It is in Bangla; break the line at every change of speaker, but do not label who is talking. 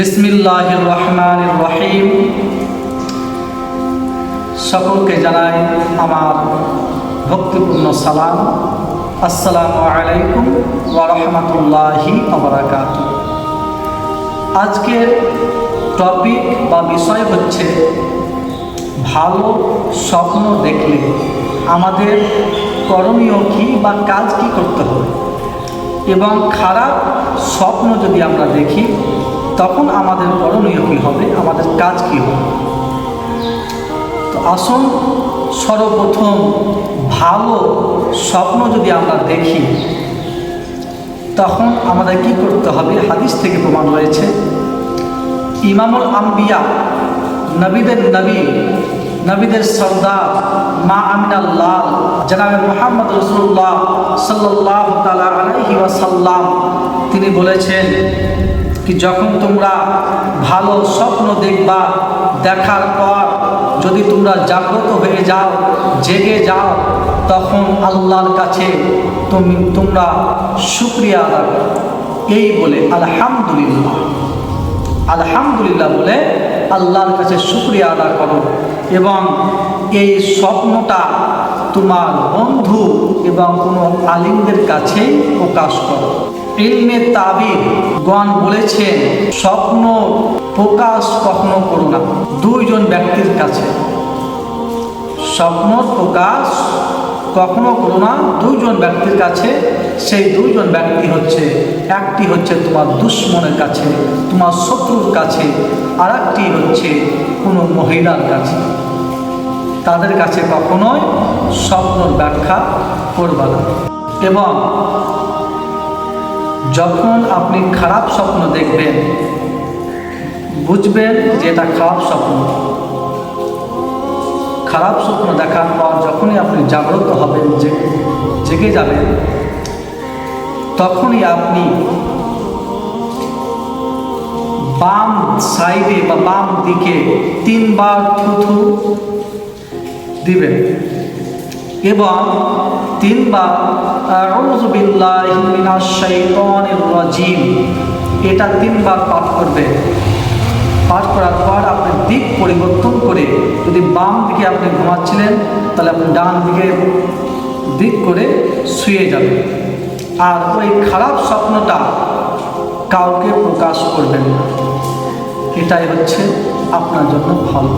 বিসমিল্লাহ রহমান রহিম। সকলকে জানাই আমার ভক্তিপূর্ণ সালাম। আসসালামু আলাইকুম ওরহমতুল্লাহি আবরাকাত আজকের টপিক বা বিষয় হচ্ছে ভালো স্বপ্ন দেখলে আমাদের করণীয় কী বা কাজ কী করতে হবে? এবং খারাপ স্বপ্ন যদি আমরা দেখি তখন আমাদের করণীয় কী হবে? আমাদের কাজ কী হবে? তো আসুন, সর্বপ্রথম ভালো স্বপ্ন যদি আমরা দেখি, তখন আমাদের কি করতে হবে? হাদিস থেকে প্রমাণ রয়েছে, ইমামুল আম্বিয়া, নবীদের নবী, নবীদের সর্দার, মা আমিনাল্লাহ জনাবে মোহাম্মদ রসুল্লাহ সাল্লাহ তালা আলহি ওয়াসাল্লাম, তিনি বলেছেন কি যখন তোমরা ভালো স্বপ্ন দেখবা, দেখার পর যদি তোমরা জাগ্রত হয়ে যাও, জেগে যাও, তখন আল্লাহর কাছে তুমি, তোমরা শুক্রিয়া আদা করো এই বলে আলহামদুলিল্লাহ। আলহামদুলিল্লাহ বলে আল্লাহর কাছে শুক্রিয়া আদা করো। এবং এই স্বপ্নটা তোমার বন্ধু এবং কোনো আলিমদের কাছেই প্রকাশ করো। ইলমে তাবির গণ বলেছেন, স্বপ্ন প্রকাশ কখনো করো না। দুইজন ব্যক্তির কাছে। স্বপ্ন প্রকাশ কখনো করো না। দুইজন ব্যক্তির কাছে। সেই দুইজন ব্যক্তি হচ্ছে, একটি হচ্ছে তোমার দুশ্মনের কাছে, তোমার শত্রুর কাছে আর হচ্ছে কোনো মহিলার কাছে। তাদের কাছে কখনোই স্বপ্নর ব্যাখ্যা করবা না। এবং যখন আপনি খারাপ স্বপ্ন দেখবেন, বুঝবেন যে এটা খারাপ স্বপ্ন। খারাপ স্বপ্ন দেখার পর যখনই আপনি জাগ্রত হবেন, যে জেগে যাবেন, তখনই আপনি বাম সাইডে বা বাম দিকে তিনবার থুথু দিবেন। এবং তিনবার এটা তিনবার পাঠ করবে। পাঠ করার পর আপনি দিক পরিবর্তন করে যদি বাম দিকে আপনি ঘুমাচ্ছিলেন, তাহলে আপনি ডান দিকে দিক করে শুয়ে যাবেন। আর ওই খারাপ স্বপ্নটা কাউকে প্রকাশ করবেন না। এটাই হচ্ছে আপনার জন্য ভালো।